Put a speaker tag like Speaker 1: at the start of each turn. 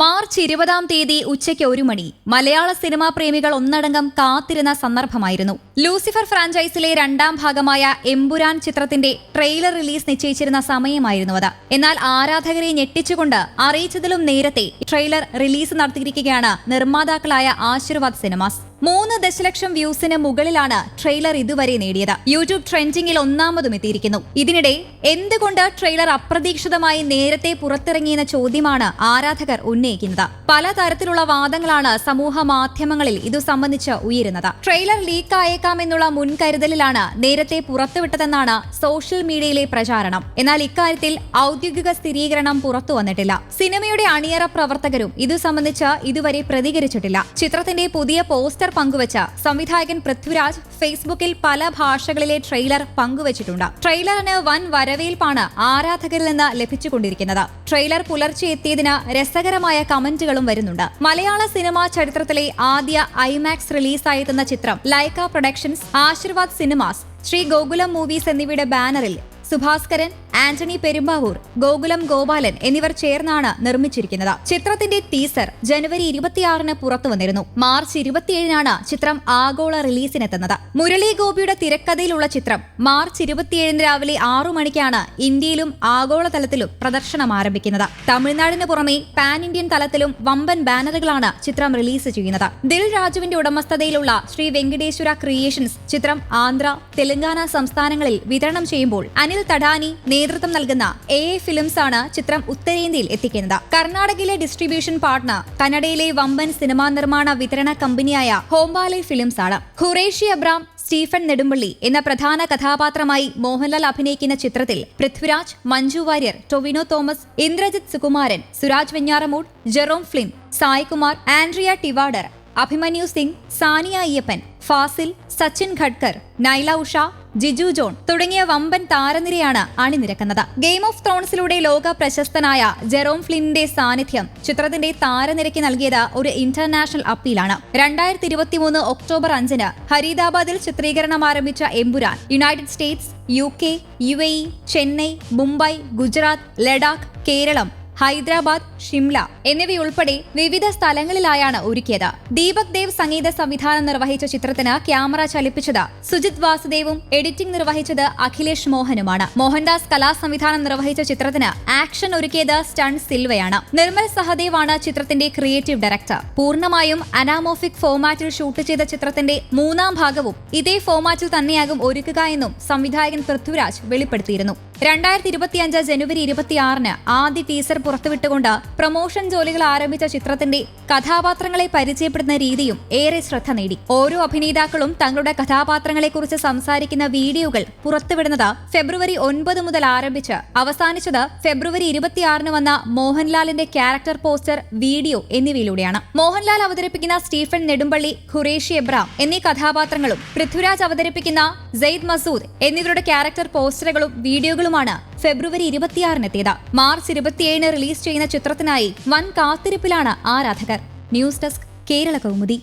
Speaker 1: March ഇരുപതാം തീയതി ഉച്ചയ്ക്ക് ഒരു മണി മലയാള സിനിമാ പ്രേമികൾ ഒന്നടങ്കം കാത്തിരുന്ന സന്ദർഭമായിരുന്നു. ലൂസിഫർ ഫ്രാഞ്ചൈസിലെ രണ്ടാം ഭാഗമായ എംബുരാൻ ചിത്രത്തിന്റെ ട്രെയിലർ റിലീസ് നിശ്ചയിച്ചിരുന്ന സമയമായിരുന്നു അത്. എന്നാൽ ആരാധകരെ ഞെട്ടിച്ചുകൊണ്ട് അറിയിച്ചതിലും നേരത്തെ ട്രെയിലർ റിലീസ് നടത്തിയിരിക്കുകയാണ് നിർമ്മാതാക്കളായ ആശീർവാദ് സിനിമാസ്. മൂന്ന് ദശലക്ഷം വ്യൂസിന് മുകളിലാണ് ട്രെയിലർ ഇതുവരെ നേടിയത്. യൂട്യൂബ് ട്രെൻഡിംഗിൽ ഒന്നാമതും എത്തിയിരിക്കുന്നു. ഇതിനിടെ എന്തുകൊണ്ട് ട്രെയിലർ അപ്രതീക്ഷിതമായി നേരത്തെ പുറത്തിറങ്ങിയെന്ന ചോദ്യമാണ് ആരാധകർ ഉന്നയിക്കുന്നത്. പലതരത്തിലുള്ള വാദങ്ങളാണ് സമൂഹ മാധ്യമങ്ങളിൽ ഇതു സംബന്ധിച്ച് ഉയരുന്നത്. ട്രെയിലർ ലീക്ക് ആയേക്കാമെന്നുള്ള മുൻകരുതലിലാണ് നേരത്തെ പുറത്തുവിട്ടതെന്നാണ് സോഷ്യൽ മീഡിയയിലെ പ്രചാരണം. എന്നാൽ ഇക്കാര്യത്തിൽ ഔദ്യോഗിക സ്ഥിരീകരണം പുറത്തു വന്നിട്ടില്ല. സിനിമയുടെ അണിയറ പ്രവർത്തകരും ഇതു സംബന്ധിച്ച് ഇതുവരെ പ്രതികരിച്ചിട്ടില്ല. ചിത്രത്തിന്റെ പുതിയ പോസ്റ്റർ പങ്കുവച്ച സംവിധായകൻ പൃഥ്വിരാജ് ഫേസ്ബുക്കിൽ പല ഭാഷകളിലെ ട്രെയിലർ പങ്കുവച്ചിട്ടുണ്ട്. ട്രെയിലറിന് വൻ വരവേൽപ്പാണ് ആരാധകരിൽ നിന്ന് ലഭിച്ചുകൊണ്ടിരിക്കുന്നത്. ട്രെയിലർ പുലർച്ചെ എത്തിയതിന് രസകരമായ കമന്റുകളും വരുന്നുണ്ട്. മലയാള സിനിമാ ചരിത്രത്തിലെ ആദ്യ ഐമാക്സ് റിലീസായെത്തുന്ന ചിത്രം Lyca productions Aashirvad cinemas Sree Gokulam movies എന്നിവയുടെ ബാനറിൽ സുഭാസ്കരൻ ആന്റണി പെരുമ്പാവൂർ ഗോകുലം ഗോപാലൻ എന്നിവർ ചേർന്നാണ് നിർമ്മിച്ചിരിക്കുന്നത്. ചിത്രത്തിന്റെ ടീസർ ജനുവരി ഇരുപത്തിയാറിന് പുറത്തു വന്നിരുന്നു. മാർച്ച് ഇരുപത്തിയേഴിനാണ് ചിത്രം ആഗോള റിലീസിനെത്തുന്നത്. മുരളി ഗോപിയുടെ തിരക്കഥയിലുള്ള ചിത്രം മാർച്ച് ഇരുപത്തിയേഴിന് രാവിലെ ആറു മണിക്കാണ് ഇന്ത്യയിലും ആഗോളതലത്തിലും പ്രദർശനം ആരംഭിക്കുന്നത്. തമിഴ്നാടിന് പുറമെ പാൻ ഇന്ത്യൻ തലത്തിലും വമ്പൻ ബാനറുകളാണ് ചിത്രം റിലീസ് ചെയ്യുന്നത്. ദിൽ രാജുവിന്റെ ഉടമസ്ഥതയിലുള്ള ശ്രീ വെങ്കടേശ്വര ക്രിയേഷൻസ് ചിത്രം ആന്ധ്ര തെലങ്കാന സംസ്ഥാനങ്ങളിൽ വിതരണം ചെയ്യുമ്പോൾ അനിൽ തടാനി നേതൃത്വം നൽകുന്ന എ എ ഫിലിംസ് ആണ് ചിത്രം ഉത്തരേന്ത്യയിൽ എത്തിക്കുന്നത്. കർണാടകയിലെ ഡിസ്ട്രിബ്യൂഷൻ പാർട്ണർ കന്നഡയിലെ വമ്പൻ സിനിമാ നിർമ്മാണ വിതരണ കമ്പനിയായ ഹോംബാലെ ഫിലിംസ് ആണ്. ഖുറേഷി അബ്രാം സ്റ്റീഫൻ നെടുമ്പള്ളി എന്ന പ്രധാന കഥാപാത്രമായി മോഹൻലാൽ അഭിനയിക്കുന്ന ചിത്രത്തിൽ Prithviraj Manju Warrier Tovino Thomas Indrajith Sukumaran Suraj Venjaramoodu Jerome Flynn Saikumar Andrea Tivadar Abhimanyu Singh Saniya Iyyappan Fazil Sachin Khedekar Naila Usha Giju John തുടങ്ങിയ വമ്പൻ താരനിരയാണ് അണിനിരക്കുന്നത്. ഗെയിം ഓഫ് ത്രോൺസിലൂടെ ലോക പ്രശസ്തനായ ജെറോം ഫ്ലിന്റെ സാന്നിധ്യം ചിത്രത്തിന്റെ താരനിരയ്ക്ക് നൽകിയത് ഒരു ഇന്റർനാഷണൽ അപ്പീലാണ് രണ്ടായിരത്തി ഇരുപത്തിമൂന്ന് ഒക്ടോബർ അഞ്ചിന് ഹരീദാബാദിൽ ചിത്രീകരണം ആരംഭിച്ച Empuraan United States U K U A Chennai Mumbai Gujarat Ladakh Kerala Hyderabad Shimla എന്നിവയുൾപ്പെടെ വിവിധ സ്ഥലങ്ങളിലായാണ് ഒരുക്കിയത്. ദീപക് ദേവ് സംഗീത സംവിധാനം നിർവഹിച്ച ചിത്രത്തിന് ക്യാമറ ചലിപ്പിച്ചത് സുജിത് വാസുദേവും എഡിറ്റിംഗ് നിർവഹിച്ചത് അഖിലേഷ് മോഹനുമാണ്. മോഹൻദാസ് കലാ സംവിധാനം നിർവഹിച്ച ചിത്രത്തിന് ആക്ഷൻ ഒരുക്കിയത് സ്റ്റൺ സിൽവയാണ്. നിർമ്മൽ സഹദേവാണ് ചിത്രത്തിന്റെ ക്രിയേറ്റീവ് ഡയറക്ടർ. പൂർണമായും അനാമോഫിക് ഫോമാറ്റിൽ ഷൂട്ട് ചെയ്ത ചിത്രത്തിന്റെ മൂന്നാം ഭാഗവും ഇതേ ഫോമാറ്റിൽ തന്നെയാകും ഒരുക്കുക എന്നും സംവിധായകൻ പൃഥ്വിരാജ് വെളിപ്പെടുത്തിയിരുന്നു. രണ്ടായിരത്തി ഇരുപത്തിയഞ്ച് ജനുവരി ഇരുപത്തിയാറിന് ആദ്യ ടീസർ പുറത്തുവിട്ടുകൊണ്ട് പ്രൊമോഷൻ ജോലികൾ ആരംഭിച്ച ചിത്രത്തിന്റെ കഥാപാത്രങ്ങളെ പരിചയപ്പെടുന്ന രീതിയും ഏറെ ശ്രദ്ധ നേടി. ഓരോ അഭിനേതാക്കളും തങ്ങളുടെ കഥാപാത്രങ്ങളെക്കുറിച്ച് സംസാരിക്കുന്ന വീഡിയോകൾ പുറത്തുവിടുന്നത് ഫെബ്രുവരി ഒൻപത് മുതൽ ആരംഭിച്ച് അവസാനിച്ചത് ഫെബ്രുവരി ഇരുപത്തിയാറിന് വന്ന മോഹൻലാലിന്റെ ക്യാരക്ടർ പോസ്റ്റർ വീഡിയോ എന്നിവയിലൂടെയാണ്. മോഹൻലാൽ അവതരിപ്പിക്കുന്ന സ്റ്റീഫൻ നെടുമ്പള്ളി ഖുറേഷി എബ്രാം എന്നീ കഥാപാത്രങ്ങളും പൃഥ്വിരാജ് അവതരിപ്പിക്കുന്ന സെയ്ദ് മസൂദ് എന്നിവരുടെ ക്യാരക്ടർ പോസ്റ്ററുകളും വീഡിയോകളുമാണ് ഫെബ്രുവരി ഇരുപത്തിയാറിനെത്തിയത്. മാർച്ച് ഇരുപത്തിയേഴിന് റിലീസ് ചെയ്യുന്ന ചിത്രത്തിനായി വൻ കാത്തിരിപ്പിലാണ് ആരാധകർ. News desk Kerala Kaumudi.